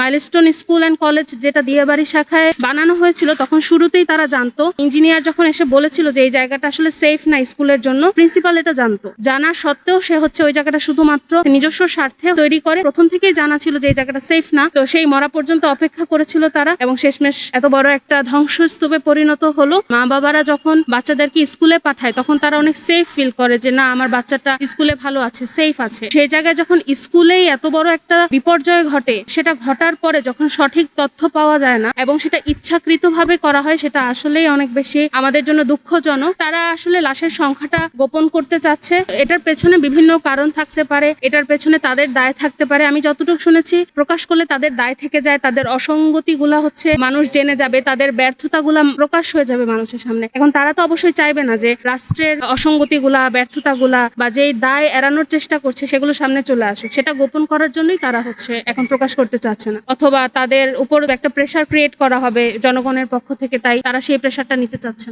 Milestone school and college যেটা দিয়াবাড়ি শাখায় বানানো হয়েছিল, তখন শুরুতেই তারা জানতো। ইঞ্জিনিয়ার যখন এসে বলেছিল যে এই জায়গাটা আসলে সেফ না স্কুলের জন্য প্রিন্সিপাল এটা জানতো। জানা সত্ত্বেও সে হচ্ছে ওই জায়গাটা শুধুমাত্র নিজস্ব স্বার্থে তৈরি করে। প্রথম থেকেই জানা ছিল যে এই জায়গাটা সেফ না। তো সেই মরা পর্যন্ত অপেক্ষা করেছিল তারা এবং শেষমেশ এত বড় একটা ধ্বংসস্তূপে পরিণত হলো। মা বাবারা যখন বাচ্চাদেরকে স্কুলে পাঠায়, তখন তারা অনেক সেফ ফিল করে যে, না, আমার বাচ্চাটা স্কুলে ভালো আছে সেফ আছে। সেই জায়গায় যখন স্কুলেই এত বড় একটা বিপর্যয় ঘটে, সেটা ঘটার পরে যখন সঠিক তথ্য পাওয়া যায় না এবং সেটা ইচ্ছাকৃতভাবে করা হয়, সেটা আসলেই অনেক বেশি আমাদের জন্য দুঃখজনক। তারা আসলে লাশের সংখ্যাটা গোপন করতে চাচ্ছে। এটার পেছনে বিভিন্ন কারণ থাকতে পারে, এটার পেছনে তাদের দায় থাকতে পারে। আমি যতটুকু শুনেছি, প্রকাশ করলে তাদের দায় থেকে যায়, তাদের অসঙ্গতি গুলা হচ্ছে মানুষ জেনে যাবে, তাদের ব্যর্থতা গুলা প্রকাশ হয়ে যাবে মানুষের সামনে। এখন তারা তো অবশ্যই চাইবে না যে রাষ্ট্রের অসঙ্গতি গুলা ব্যর্থতা গুলা বা যেই দায় এড়ানোর চেষ্টা করছে, সেগুলো সামনে চলে আসুক। সেটা গোপন করার জন্যই তারা হচ্ছে এখন প্রকাশ করতে চাচ্ছে না। অথবা তাদের উপর একটা প্রেশার ক্রিয়েট করা হবে জনগণের পক্ষ থেকে, তাই তারা সেই প্রেশারটা নিতে চাচ্ছে না।